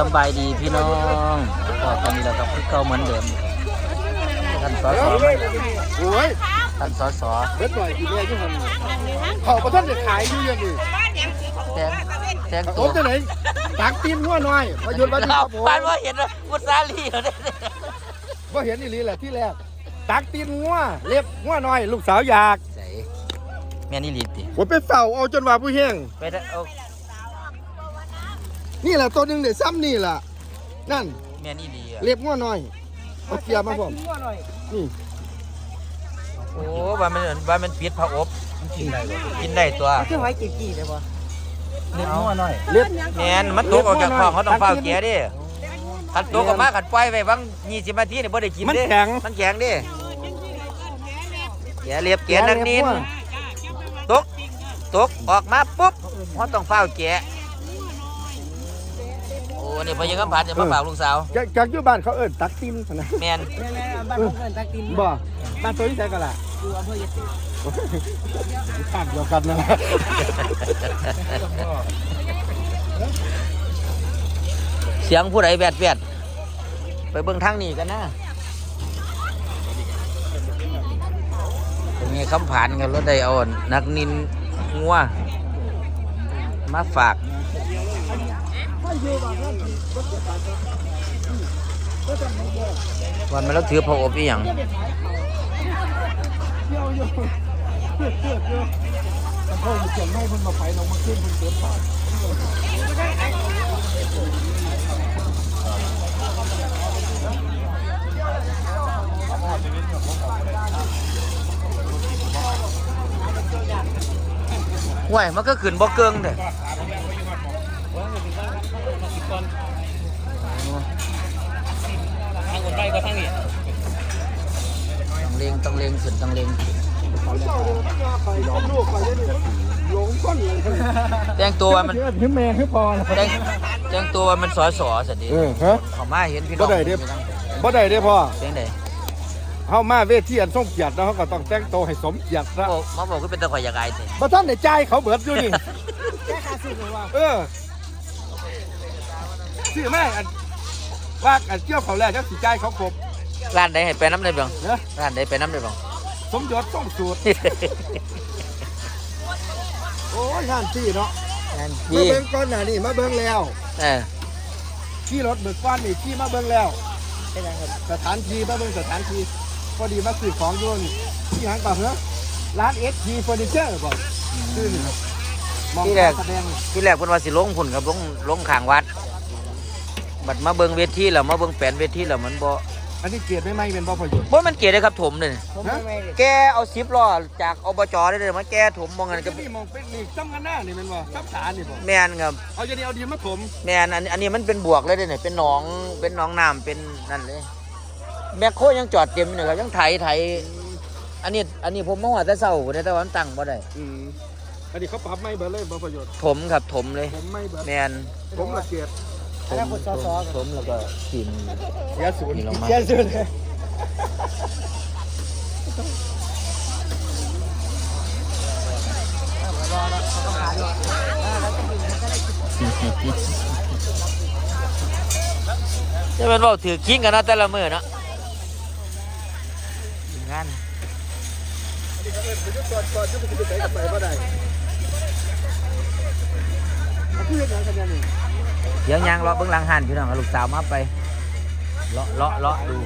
สบายดีพี่น้องบอกกันนี้แล้วครับคือเก่าเหมือนเดิมท่านสอสอโอ้ยท่านสอสอเบ็ดหน่อยกี่แม่ที่ทำเขาประท่านจะขายอยู่ยังนี้แตงแตงตัวจะไหนตักตีนหัวหน่อยพยุนมาที่เอาครับผมปานว่าเห็นว่าอุสาลีเหรอเนี่ยว่าเห็นนี่ลีแหละที่แรกตักตีนหัวเล็บหัวหน่อย ลูกสาวอยากใส่แม่นี่ลีติผมไปเฝ้าเอาจนว่าผู้แห้งไปได้เอา นี่แหละตัวหนึ่งเดี๋ยวซ้ำนี่แหละนั่นแม่นี่ลีอะเล็บหัวหน่อยเอาเกียร์มาผมนี่โอ้ว่ามันว่ามันปิดผ้าอบกินได้กินได้ตัวคือหอยจีบจีได้บ่เล็บหัวหน่อยเล็บแม่นมันตกออกจากคลองเขาต้องเฝ้าแกะดิขันตกออกมาขันปล่อยไว้บาง20นาทีนี่บ่ได้กินมันเด้แข็งมันแข็งดิแกะเรียบแกะนักนินตกตกออกมาปุ๊บเขาต้องเฝ้าแกะโอ้นี่พอยังกำผัดจะมาฝากลูกสาวจากจากอยู่บ้านเขาเอิ้นตักตีนนะแมนแม่ๆบ้านของเพิ่นตักตินบ่บ้านตัวที่ไหนกันล่ะอยู่อำเภอยะติข้างเดียวกันนะเสียงผู้ใดแวดแวดไปเบิ่งทางนี้กันนะตรงนี้คำผ่านกันรถได้เอานักนินงัวมาฝาก วันมาแล้วถือพระอบอีหยังเขาเขียนให้คนมาไฟลงมาขึ้นคนเกิดผ่านห่วมันก็ขึ้นบ่เกิงเด้อ ทาง คนไปก็ทางนี้ต้องเลงต้องเลงขึ้นต้องเลงขึ้นเขาเจ้าเดินมาไปล้อมลูกไปได้ดิหลงก้นเลยแต่งตัวมันเชื่อพี่แม่ให้พอนะแต่งแต่งตัวมันสอสอสันดีเออฮะเขามาเห็นพี่น้บ่องได้เด้บ่ได้เด้พ่อเสียงใดเฮามาเวทีอันทรงเกียรติแล้วเขาก็ต้องแต่งตัวให้สมเกียรติซะบอกมาบอกคือเป็นตะข่อยอยากอายสิบ่ทันได้จ่ายเขาเบิดอยู่นี่แค่ค่าซื้อเลยว่าเออสิแม่อัน ว่าอันเกี่ยวเขาแล้วจักสิจ่ายเขาครบร้านใดให้ไปน้ำได้บ้างเนะร้านใดไปน้ำได้บ้างสมยศต้องสูตร โอ้ยงานที่เนาะงานมาพี่เบิ่งก่อนหน้านี่มาเบิ่งแล้วเออขี่รถเบิกก้อนนี่ขี่มาเบิ่งแล้วเป็นยังไงสถานที่มาเบิ่งสถานที่พอดีมาซื้อของโยนที่หางก่อนเหรอร้านเอสทีเฟอร์นิเจอร์บอกซื้อนี่มองการแสดง ที่แรกเพิ่นว่าสิลงพุ่นกับลงลงข้างวัด บัดมาเบิ่งเวทีแล้วมาเบิ่งแผนเวทีแล้วมันบ่อันนี้เกียรติไม่ไหมเป็นบ่ประโยชน์บ่มันเกลียดเลยครับถมเลยผมไม่ไม่แกเอา10ล้อจากอบจได้เลยมาแกถมมองกันก็กับนี่มองเป็นนี่ซ้ำกันหน้านี่เป็นบ่ซ้ำสานี่บ่แม่นครับเอาจะนี่เอาดีมาผมแม่นอันอันนี้มันเป็นบวกเลยเด้เนี่ยเป็นหนองเป็นหนองน้ำเป็นนั่นเลยแมคโครยังจอดเต็มอยู่เลยครับยังไถไถอันนี้อันนี้ผมมาว่าแต่เช้าพุ่นเด้แต่ว่ามันตั้งบ่ได้อืมอันนี้เขาปรับไม่เบิดเลยบ่ประโยชน์ถมครับถมเลยผมไม่เบิดแมนผมละเกียรติ ถมถมถมแล้วก็กินเสียศูนย์นี่ลงมาเสียศูนย์เลยจะเป็นเว่าถือคิงกันเนาะแต่ละมื้อเนาะงานก่อนก่อนจะไปไปไหนกันไปบ่ได้เอาพูดอย่างกันนี่ เดี๋ยวยางเลาะเบื้องหลังหันพี่น้องเอาลูกสาวมาไปเลาะเลาะเลาะดู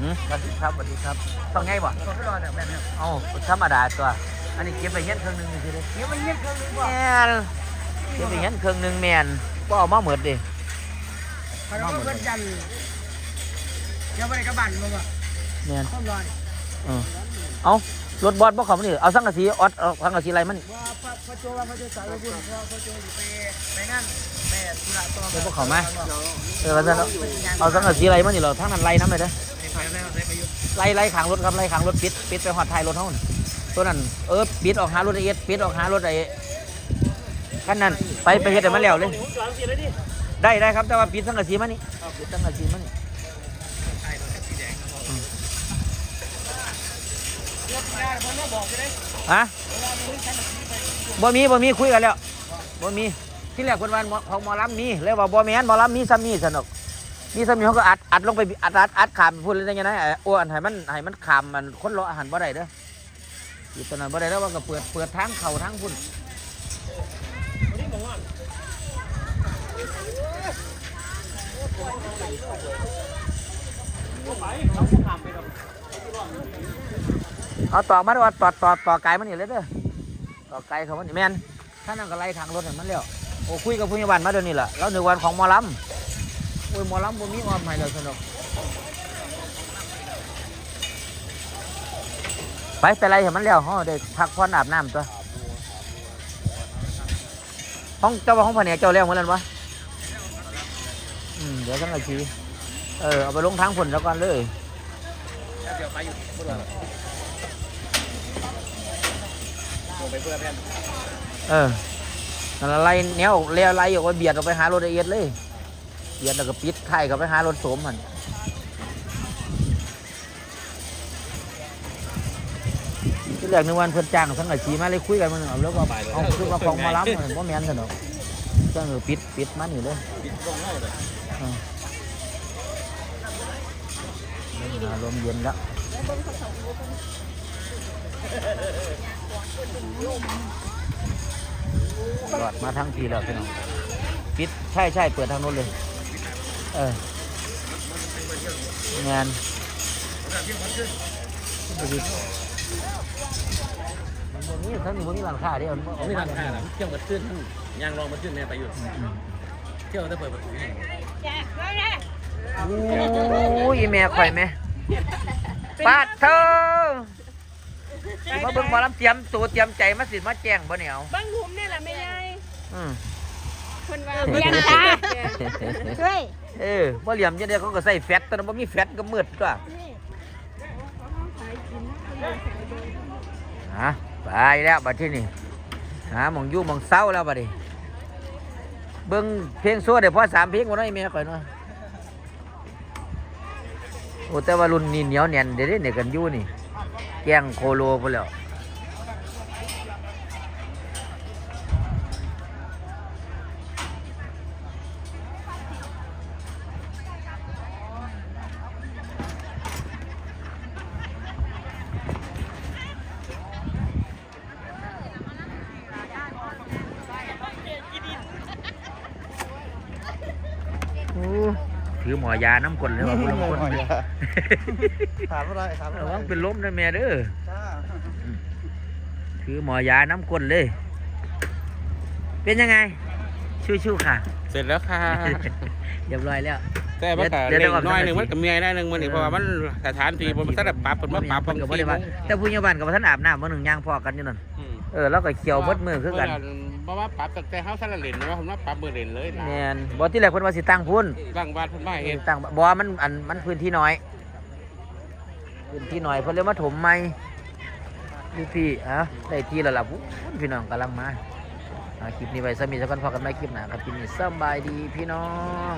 หืมสวัสดีครับสวัสดีครับต้องไงบ่เอ้าธรรมดาตัว อันนี้เก็บไปเงี้ยเครื่องหนึงคือเด้เดี๋ยวมันเงียบเกินเลยว่าแม่นเก็บไปเงี้ยเครื่องหนึงแม่นบ่เอามาหมดดิพอเราเพิ่นจันเดี๋ ยวไปกระบันมึงอะแม่นต้องรอเออเอารถบอสบ่เขามานี่เอาสังกะสีออดเอาสังกะสีอะไรมันว่าพระพระโจว่าพระโจสาวบุญพระพระโจอยู่ไปไปนั่นแม่ธุระต่อเดี๋ยวพวกเขามาเออว่าซั่นเอาเอาสังกะสีอะไรมันนี่เหรอทั้งนั้นไล่น้ำเลยเด้อไปแล้วได้ประโยชน์ไล่ไล่ขางรถครับไล่ขางรถปิดปิดไปหอดท้ายรถเท่านั้นตัวนั้นเออปิดออกหารถไอเอสปิดออกหารถไอคันนั้นไปไปเฮ็ดให้มันแล้วเลยได้ได้ครับแต่ว่าปิดสังกะสีมานี่ปิดสังกะสีมานี่ ฮะบ่มีบ่มีคุยกันแล้วบ่มีที่แรกคนวันของหมอลำมีเลยว่าบ่แมนหมอลำมีซ้ำนี่สนุกมีซ้ำนี่เขาก็อัดอัดลงไปอัดอัดอัดขามพูดเลยได้ยังไงไอ้อ้วนให้มันให้มันขามมันคนรออาหารบ่ได้เด้ออยู่ตอนนั้นบ่ได้แล้วว่าก็เปิดเปิดทางเข้าทางพุ่นเเอาต่อมาด้วยต่อต่อต่อไกลมันนี่เลยเด้อต่อไกลเขามันนี่แมนถ้านั่งก็ไล่ทางรถให้มันแล้วโอ้คุยกับผู้ใหญ่บ้านมาเดี๋ยวนี้แหละแล้วหนึ่งวันของมอลำโอ้ยมอลำบ่มีออมให้เลยสนุกไปไปไล่ให้มันแล้วเฮาได้พักผ่อนอาบน้ำตัวห้องเจ้าว่าห้องแผนเจ้าแล้วเหมือนกันวะอืมเดี๋ยวสังกะชีเออเอาไปลงทางผลแล้วก่อนเลยเดี๋ยวไปอยู่ งไปเพื่อแพนเออนั่นล่ะไล่แนวเลี้ยวไล่ออกไปเบียดออกไปหารถละเอียดเลย เบียดแล้วก็ปิดไทายก็ไปหารถโสมมันที่แรกนึกวันเพื่อนจ้างทั้งอาชีมาเลยคุยกันมันเอาแล้วก็เอาคือว่าของหมาล้ำมันว่าแมนสนอกก็คือปิดปิดมันอยู่เลยปิดกล้องเล่าเลยอารมณ์เย็นแล้ว หลอดมาทั้งทีแล้วพี่น้องปิดใช่ใช่เปิดทางโน้นเลย เอองานมันบ่มีทั้งนี้บ่มีร้านค้าเด้อมันบ่ไม่ทันท่าหรอเที่ยวมาตื้นทั้งยางรองมาตื้นเนี่ยไปอยู่อืมเที่ยวจะเปิดประตูให้โอ้ยอีแม่ข่อยแม่ปาดเธอ มาเบิ่งหมอลำเตรียมตัวเตรียมใจมาสิมาแจ้งบ่เหนียวบางหุมนี่แหละไม่ใหญ่อืมคนว่าเบียนตาช่วยเออบ่เหลี่ยมจังได๋เขาก็ใส่แฟตแต่บ่มีแฟตก็มืดตัวฮะไปแล้วบัดที่นี่หาหมองอยู่หมองเศร้าแล้วบัดนี้เบิ่งเพลงโซ่ได้พอสามเพลงบ่น้อยแม่ข่อยเนาะโอ้แต่ว่ารุ่นนี้เหนียวแน่นเด้เด้เนี่ยกันอยู่นี่ แย่งโคโลไปแล้ว ถือหมอยาน้ำกลเลยว่าพุ่นคนถามอะไรถามอะไรระวังเป็นล้มนะแม่เด้อจ้าถือหมอยาน้ำกลเลย เป็นยังไงชู้ๆค่ะ เสร็จแล้วค่ะเรียบร้อยแล้วแต่ว่าก็เดี๋ยวเล็เดี๋ยวก่อนกน้อยหนึ่งสักนาทีมันก็เมียได้หนึ่งมันนี่เพราะว่ามันสถานที่มันสลับปรับมันมาปรับเพิ่มันนก็บ่สี่ได้โมว่างแต่ผู้ใหญ่บ้านกับท่านอาบน้ำมื้อหนึ่งย่างพอกันอยู่นั่นอืมเออแล้วก็เขียวเบดมือคือกัน เพราะว่าปรับตั้งแต่เฮาสลัดเหรียญนะผมว่าปรับมือเหรียญเลยนะแม่นบ่ที่แรกเพิ่นว่าสิตั้งพุ่นร่างบ้านเพิ่นมาเห็นตั้งบ่มันอันมันพื้นที่น้อย พื้นที่น้อยเพิ่นเลยมาถมใหม่ดูพี่อะได้ที่แล้วล่ะพุ่นพี่น้องกำลังมาอ่าคลิปนี้ไว้สมีสักกันพอกันใหม่คลิปหน้าครับคลิปนี้สำบายดีพี่น้อง